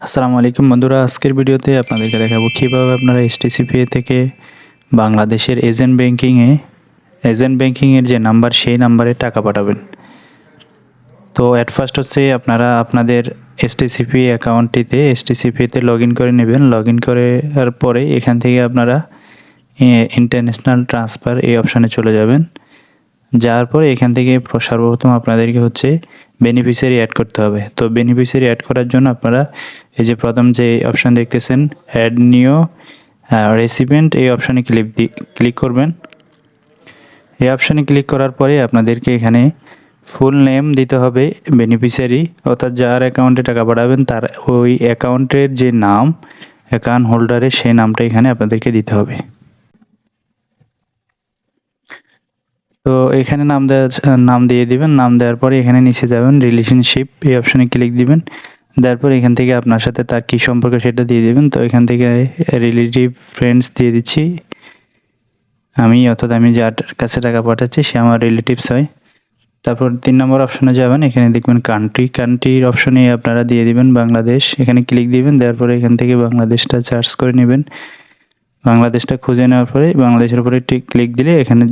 আসসালামু আলাইকুম বন্ধুরা, আজকের ভিডিওতে আপনাদেরকে দেখাবো কীভাবে আপনারা এসটিসিপিএ থেকে বাংলাদেশের এজেন্ট ব্যাংকিংয়ে এজেন্ট ব্যাংকিংয়ের যে নাম্বার সেই নাম্বারে টাকা পাঠাবেন। তো অ্যাট ফার্স্ট হচ্ছে আপনারা আপনাদের এসটিসিপি অ্যাকাউন্টটিতে এসটিসিপিতে লগ ইন করে নেবেন। লগ ইন করার পরে এখান থেকে আপনারা ইন্টারন্যাশনাল ট্রান্সফার এই অপশানে চলে যাবেন। যাওয়ার পরে এখান থেকে সর্বপ্রথম আপনাদেরকে হচ্ছে বেনিফিশিয়ারি অ্যাড করতে হবে। তো বেনিফিশিয়ারি অ্যাড করার জন্য আপনারা এই যে প্রথম যে অপশান দেখতেছেন অ্যাড নিউ রেসিপেন্ট এই অপশানে ক্লিক ক্লিক করবেন। এই অপশানে ক্লিক করার পরে আপনাদেরকে এখানে ফুল নেম দিতে হবে বেনিফিশিয়ারি অর্থাৎ যার অ্যাকাউন্টে টাকা পাঠাবেন, তার ওই অ্যাকাউন্টের যে নাম অ্যাকাউন্ট হোল্ডারের সেই নামটা এখানে আপনাদেরকে দিতে হবে। তো এখানে নাম দেওয়া নাম দিয়ে দিবেন, নাম দেওয়ার পরে এখানে নিচে যাবেন রিলেশনশিপ এই অপশানে ক্লিক দিবেন। দেওয়ার পর এখান থেকে আপনার সাথে তার কী সম্পর্ক সেটা দিয়ে দিবেন। তো এখান থেকে রিলেটিভ ফ্রেন্ডস দিয়ে দিচ্ছি। আমি অর্থাৎ আমি যার কাছে টাকা পাঠাচ্ছি, সে আমার রিলেটিভস হয়। তারপর তিন নম্বর অপশনে যাবেন, এখানে দেখবেন কান্ট্রি কান্ট্রির অপশনে আপনারা দিয়ে দিবেন বাংলাদেশ। এখানে ক্লিক দিবেন, দেওয়ার পরে এখান থেকে বাংলাদেশটা চার্জ করে নেবেন। বাংলাদেশটা খুঁজে নেওয়ার পরে বাংলাদেশের উপরে ঠিক ক্লিক দিলে এখানে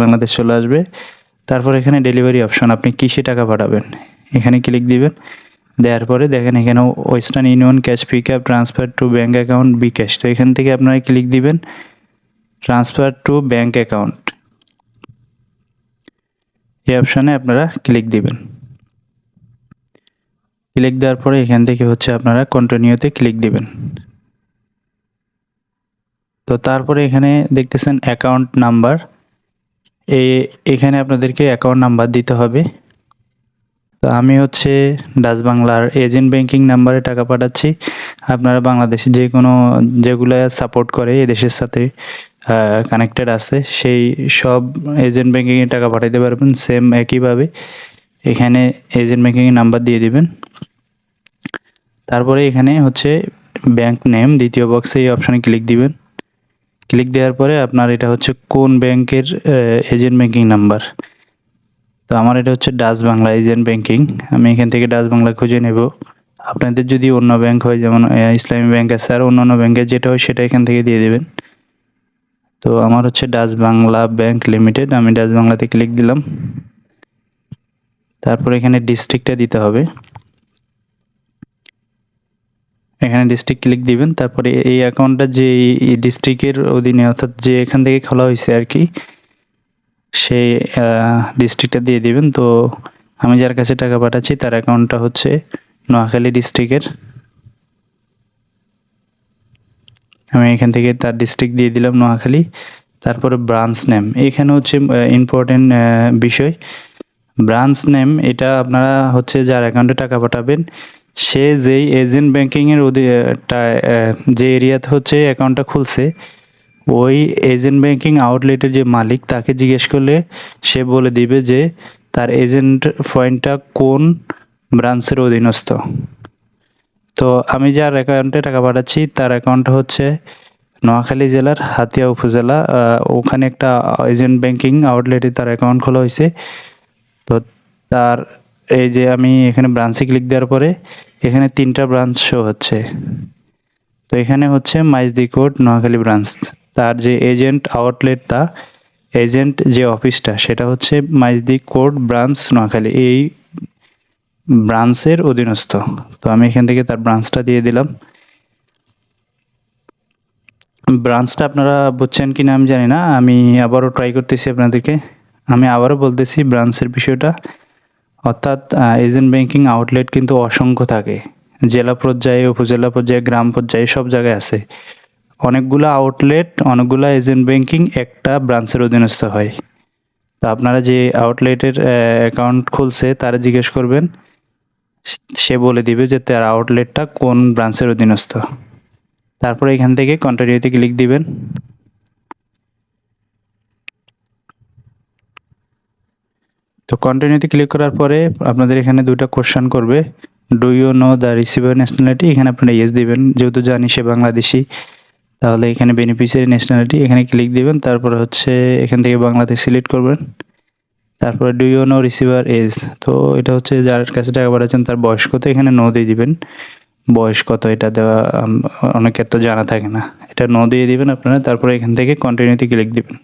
বাংলাদেশ চলে আসবে। তারপর এখানে ডেলিভারি অপশন আপনি কিসে টাকা পাঠাবেন? এখানে ক্লিক দিবেন। দেওয়ার পরে দেখেন এখানে Western Union cash pick up transfer to bank account Bkash তো এখান থেকে আপনারা ক্লিক দিবেন ট্রান্সফার টু ব্যাঙ্ক অ্যাকাউন্ট এই অপশানে আপনারা ক্লিক দিবেন। ক্লিক দেওয়ার পরে এখান থেকে হচ্ছে আপনারা কন্টিনিউতে ক্লিক দিবেন। তো তারপরে এখানে দেখতেছেন অ্যাকাউন্ট নাম্বার এ, এখানে আপনাদেরকে অ্যাকাউন্ট নাম্বার দিতে হবে। তো আমি হচ্ছে ডাচ বাংলার এজেন্ট ব্যাংকিং নাম্বারে টাকা পাঠাচ্ছি। আপনারা বাংলাদেশে যে কোনো, যেগুলো সাপোর্ট করে এদেশের সাথে কানেক্টেড আছে, সেই সব এজেন্ট ব্যাংকিংয়ে টাকা পাঠাতে পারবেন সেম একইভাবে। এখানে এজেন্ট ব্যাংকিংয়ের নাম্বার দিয়ে দিবেন। তারপরে এখানে হচ্ছে ব্যাংক নেম দ্বিতীয় বক্সে এই অপশানে ক্লিক দিবেন। ক্লিক দেওয়ার পরে আপনার এটা হচ্ছে কোন ব্যাংকের এজেন্ট ব্যাংকিং নাম্বার। তো আমার এটা হচ্ছে ডাচ বাংলা এজেন্ট ব্যাংকিং। আমি এখান থেকে ডাচ বাংলা খুঁজে নেব। আপনাদের যদি অন্য ব্যাংক হয়, যেমন ইসলামী ব্যাংক আছে, আর অন্য অন্য ব্যাংকের যেটা হয়, সেটা এখান থেকে দিয়ে দেবেন। তো আমার হচ্ছে ডাচ বাংলা ব্যাংক লিমিটেড, আমি ডাচ বাংলাতে ক্লিক দিলাম। তারপর এখানে ডিস্ট্রিক্টটা দিতে হবে। এখানে ডিস্ট্রিক্ট ক্লিক দিবেন। তারপরে এই অ্যাকাউন্টটা যে ডিস্ট্রিক্টের অধীনে, অর্থাৎ যে এখান থেকে খোলা হয়েছে আর কি সেই ডিস্ট্রিক্টটা দিয়ে দিবেন। তো আমি যার কাছে টাকা পাঠাচ্ছি, তার অ্যাকাউন্টটা হচ্ছে নোয়াখালী ডিস্ট্রিক্টের আমি এখান থেকে তার ডিস্ট্রিক্ট দিয়ে দিলাম, নোয়াখালী। তারপরে ব্রাঞ্চ নেম এখানে হচ্ছে ইম্পর্টেন্ট বিষয়। ব্রাঞ্চ নেম এটা আপনারা হচ্ছে যার অ্যাকাউন্টে টাকা পাঠাবেন, সে যেই এজেন্ট ব্যাংকিংয়ের যে এরিয়াতে হচ্ছে অ্যাকাউন্টটা খুলছে ওই এজেন্ট ব্যাংকিং আউটলেটের যে মালিক, তাকে জিজ্ঞেস করলে সে বলে দিবে যে তার এজেন্ট পয়েন্টটা কোন ব্রাঞ্চের অধীনস্থ। তো আমি যার অ্যাকাউন্টে টাকা পাঠাচ্ছি, তার অ্যাকাউন্ট হচ্ছে নোয়াখালী জেলার হাতিয়া উপজেলা ওখানে একটা এজেন্ট ব্যাংকিং আউটলেটে তার অ্যাকাউন্ট খোলা হয়েছে। তো তার, এই যে আমি এখানে ব্রাঞ্চে ক্লিক দেওয়ার পরে এখানে তিনটা ব্রাঞ্চ শো হচ্ছে। তো এখানে হচ্ছে মাইজদি কোড নোয়াখালী ব্রাঞ্চ তার যে এজেন্ট আউটলেট তা, এজেন্ট যে অফিসটা, সেটা হচ্ছে মাইজদি কোর্ট ব্রাঞ্চ নোয়াখালী। এই ব্রাঞ্চের অধীনস্থ। তো আমি এখান থেকে তার ব্রাঞ্চটা দিয়ে দিলাম। ব্রাঞ্চটা আপনারা বুঝছেন কি না আমি জানি না। আমি আবারও ট্রাই করতেছি আপনাদেরকে। আমি আবারও বলতেছি ব্রাঞ্চের বিষয়টা। অর্থাৎ এজেন্ট ব্যাংকিং আউটলেট কিন্তু অসংখ্য থাকে। জেলা পর্যায়ে, উপজেলা পর্যায়ে, গ্রাম পর্যায়ে সব জায়গায় আছে। অনেকগুলো আউটলেট অনেকগুলো এজেন্ট ব্যাংকিং একটা ব্রাঞ্চের অধীনস্থ হয়। তো আপনারা যে আউটলেটের অ্যাকাউন্ট খুলছে, তারা জিজ্ঞেস করবেন। সে বলে দিবে যে তার আউটলেটটা কোন ব্রাঞ্চের অধীনস্থ। তারপরে এখান থেকে কন্টিনিউতে ক্লিক দিবেন। তো কন্টিনিউতে ক্লিক করার পরে আপনাদের এখানে দুটো কোশ্চেন করবে। Do you know the receiver nationality এখানে আপনারা ইয়েস দিবেন। যেহেতু জানি সে বাংলাদেশি। তাহলে এখানে বেনিফিশিয়ারি ন্যাশনালিটি এখানে ক্লিক দিবেন, তারপরে হচ্ছে এখান থেকে বাংলাদেশ সিলেক্ট করবেন। তারপরে do you know receiver age তো এটা হচ্ছে যার কাছে টাকা পাঠাচ্ছেন, তার বয়স কত? এখানে নো দিয়ে দিবেন। বয়স কত? এটা দেওয়া অনেকের তো জানা থাকে না। এটা নো দিয়ে দিবেন আপনারা, তারপরে এখান থেকে কন্টিনিউতে ক্লিক দিবেন।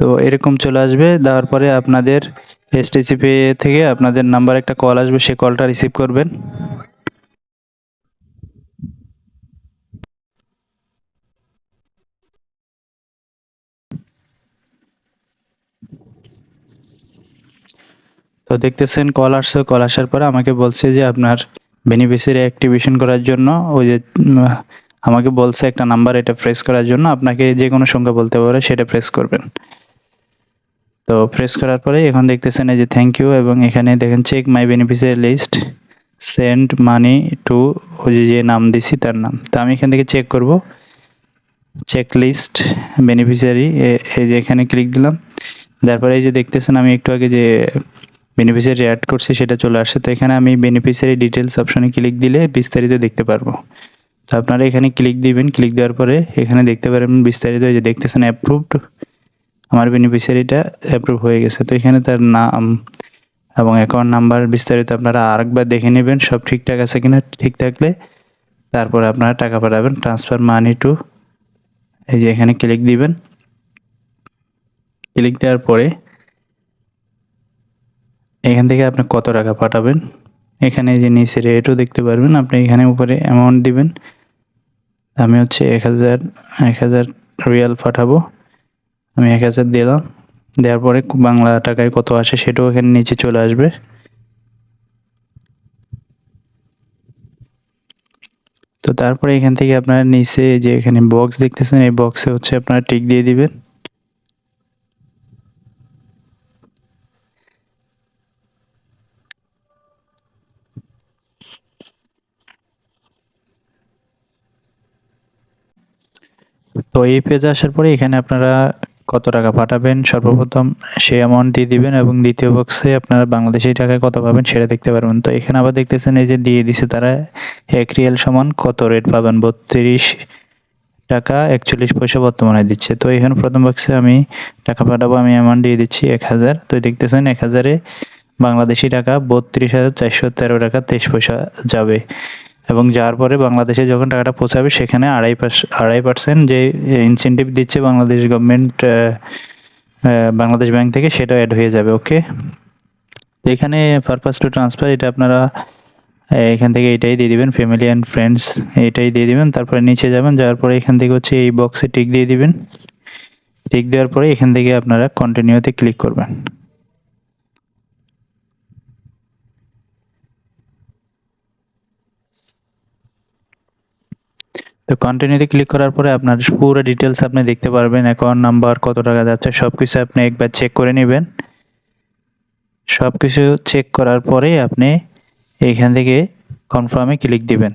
তো এরকম চলে আসবে। দেওয়ার পরে আপনাদের এসটিসি পে থেকে আপনাদের নাম্বার একটা কল আসবে সেই কলটা রিসিভ করবেন। তো দেখতেছেন কল আসছে কল আসার পরে আমাকে বলছে যে আপনার বেনিফিসিয়ারি অ্যাক্টিভেশন করার জন্য ওই যে আমাকে বলছে একটা নাম্বার এটা প্রেস করার জন্য, আপনাকে যে কোনো সংখ্যা বলতে পারে সেটা প্রেস করবেন। তো প্রেস করার পরে এখন দেখতেছেন এই যে থ্যাংক ইউ এবং এখানে দেখেন check my beneficiary list send money to ওই যে নাম দিছি তার নাম। তো আমি এখান থেকে চেক করব। চেক লিস্ট বেনিফিসিয়ারি এই যে এখানে ক্লিক দিলাম। তারপরে এই যে দেখতেছেন আমি একটু আগে যে বেনিফিসিয়ারি অ্যাড করছি সেটা চলে আসছে। তো এখানে আমি বেনিফিসিয়ারি ডিটেলস অপশানে ক্লিক দিলে বিস্তারিত দেখতে পারব। তো আপনারা এখানে ক্লিক দিবেন। ক্লিক দেওয়ার পরে এখানে দেখতে পারেন বিস্তারিত যে দেখতেছেন অ্যাপ্রুভড আমার বেনিফিসিয়ারিটা অ্যাপ্রুভ হয়ে গেছে। তো এখানে তার নাম এবং অ্যাকাউন্ট নাম্বার বিস্তারিত আপনারা আরেকবার দেখে নেবেন, সব ঠিকঠাক আছে কিনা, ঠিক থাকলে তারপরে আপনারা টাকা পাঠাবেন। ট্রান্সফার মানি টু এই যে এখানে ক্লিক দিবেন। ক্লিক দেওয়ার পরে এখান থেকে আপনি কত টাকা পাঠাবেন? এখানে যে নিচে রেটও দেখতে পারবেন, আপনি এখানে উপরে অ্যামাউন্ট দিবেন। আমি হচ্ছে এক হাজার এক হাজার রিয়াল পাঠাবো। আমি এক হাজার দিলাম। দেওয়ার পরে বাংলা টাকায় কত আসে সেটাও এখানে নিচে চলে আসবে। তো তারপরে এখান থেকে আপনারা নিচে যে এখানে বক্স দেখতেছেন, এই বক্সে হচ্ছে আপনারা টিক দিয়ে দিবেন। তো এই পেজে আসার পরে এখানে আপনারা কত টাকা পাঠাবেন সর্বপ্রথম সেই অ্যামাউন্ট দিয়ে দিবেন এবং দ্বিতীয় বক্সে আপনারা বাংলাদেশি টাকায় কত পাবেন সেটা দেখতে পারবেন। তো এখানে আবার দেখতেছেন এই যে দিয়ে দিছে তারা এক রিয়াল সমান কত রেট পাবেন? বত্রিশ টাকা একচল্লিশ পয়সা বর্তমানে দিচ্ছে। তো এখানে প্রথম বক্সে আমি টাকা পাঠাবো, আমি অ্যামাউন্ট দিয়ে দিচ্ছি এক হাজার। তো দেখতেছেন এক হাজারে বাংলাদেশি টাকা বত্রিশ হাজার চারশো তেরো টাকা তেইশ পয়সা যাবে। এবং যাওয়ার পরে বাংলাদেশে যখন টাকাটা পৌঁছাবে, সেখানে আড়াই আড়াই পার্সেন্ট যে ইনসেন্টিভ দিচ্ছে বাংলাদেশ গভর্নমেন্ট বাংলাদেশ ব্যাংক থেকে সেটা অ্যাড হয়ে যাবে ওকে এখানে পারপাস টু ট্রান্সফার এটা আপনারা এখান থেকে এটাই দিয়ে দিবেন ফ্যামিলি অ্যান্ড ফ্রেন্ডস এটাই দিয়ে দিবেন, তারপরে নিচে যাবেন, যাওয়ার পরে এখান থেকে হচ্ছে এই বক্সে টিক দিয়ে দিবেন। টিক দেওয়ার পরে এখান থেকে আপনারা কন্টিনিউতে ক্লিক করবেন। তো কন্টিনিউতে ক্লিক করার পরে আপনার পুরো ডিটেলস আপনি দেখতে পারবেন অ্যাকাউন্ট নাম্বার কত টাকা যাচ্ছে সব কিছু আপনি একবার চেক করে নেবেন। সব কিছু চেক করার পরে আপনি এইখান থেকে কনফার্মে ক্লিক দিবেন।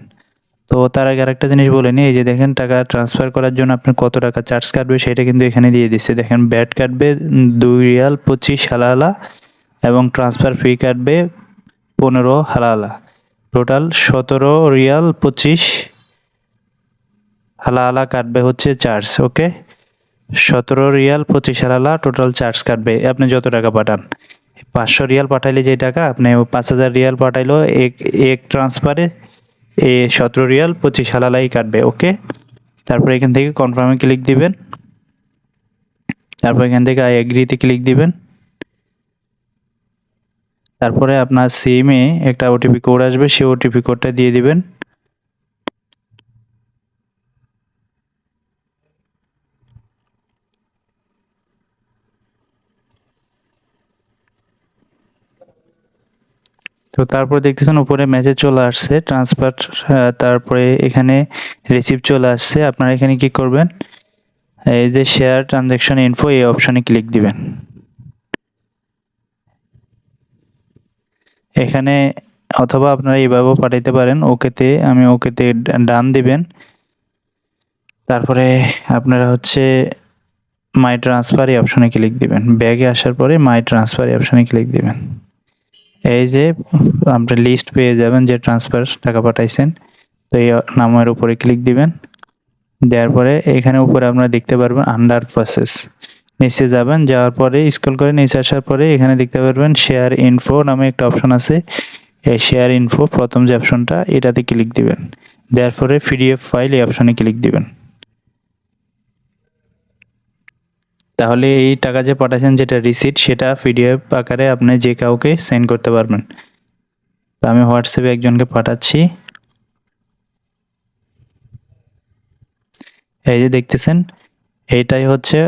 তো তার আগে আরেকটা জিনিস বলে নিই, এই যে দেখেন টাকা ট্রান্সফার করার জন্য আপনি কত টাকা চার্জ কাটবে, সেটা কিন্তু এখানে দিয়ে দিচ্ছে। দেখেন ব্যাট কাটবে দুই রিয়াল পঁচিশ হালালা এবং ট্রান্সফার ফি কাটবে পনেরো হালালা। টোটাল সতেরো রিয়াল পঁচিশ হালা হালা কাটবে হচ্ছে চার্জ ওকে সতেরো রিয়াল পঁচিশ হালালা টোটাল চার্জ কাটবে। আপনি যত টাকা পাঠান, পাঁচশো রিয়াল পাঠাইলে যে টাকা, আপনি পাঁচ হাজার রিয়াল পাঠাইলো, এক এক ট্রান্সফারে এ সতেরো রিয়াল পঁচিশ হালালাই কাটবে ওকে তারপর এখান থেকে কনফার্মে ক্লিক দিবেন। তারপর এখান থেকে আই এগ্রিতে ক্লিক দিবেন। তারপরে আপনার সিমে একটা ওটিপি কোড আসবে, সেই ওটিপি কোডটা দিয়ে দিবেন। তো তারপর দেখতেছেন উপরে মেসেজ চলে আসছে ট্রান্সফার তারপরে এখানে রিসিপ্ট চলে আসছে। আপনারা এখানে কি করবেন? এই যে শেয়ার ট্রানজ্যাকশন ইনফো এই অপশনে ক্লিক দিবেন। এখানে অথবা আপনারা এইভাবেও পাঠাইতে পারেন। ওকেতে, আমি ওকেতে ডান দিবেন। তারপরে আপনারা হচ্ছে মাই ট্রান্সফার এই অপশনে ক্লিক দিবেন। ব্যাগে আসার পরে মাই ট্রান্সফার এই অপশনে ক্লিক দিবেন। এই যে আপনি লিস্ট পেয়ে যাবেন যে ট্রান্সফার টাকা পাঠাইছেন। তো এই নামের উপরে ক্লিক দিবেন। দেওয়ার পরে এখানে উপরে আপনারা দেখতে পারবেন আন্ডার প্রসেস নিচে যাবেন, যাওয়ার পরে স্ক্রল করে নিচে আসার পরে এখানে দেখতে পারবেন শেয়ার ইনফো নামে একটা অপশন আছে। এই শেয়ার ইনফো প্রথম যে অপশনটা এটাতে ক্লিক দিবেন। দেওয়ার পরে পিডিএফ ফাইল এই অপশনে ক্লিক দিবেন। তাহলে এই টাকা যে পাঠাচ্ছেন যেটা রিসিট সেটা পিডিএফ আকারে আপনি যে কাউকে সেন্ড করতে পারবেন। তো আমি হোয়াটসঅ্যাপে একজনকে পাঠাচ্ছি। এই যে দেখতেছেন এইটাই হচ্ছে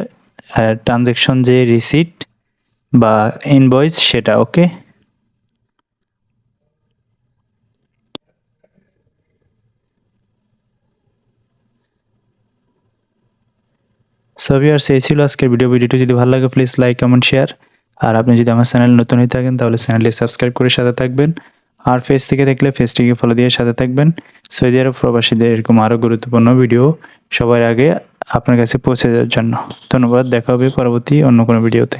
ট্রানজেকশন যে রিসিট বা ইনভয়েস সেটা ওকে সো ভিউয়ার্স এই ছিল আজকের ভিডিও ভিডিওটি যদি ভালো লাগে প্লিজ লাইক কমেন্ট শেয়ার আর আপনি যদি আমার চ্যানেল নতুন হয়ে থাকেন, তাহলে চ্যানেলটি সাবস্ক্রাইব করে সাথে থাকবেন। আর ফেস থেকে দেখলে ফেসটিকে ফলো দিয়ে সাথে থাকবেন। সৌদি আরব প্রবাসীদের এরকম আরও গুরুত্বপূর্ণ ভিডিও সবার আগে আপনার কাছে পৌঁছে যাওয়ার জন্য। ধন্যবাদ, দেখা হবে পরবর্তী অন্য কোনো ভিডিওতে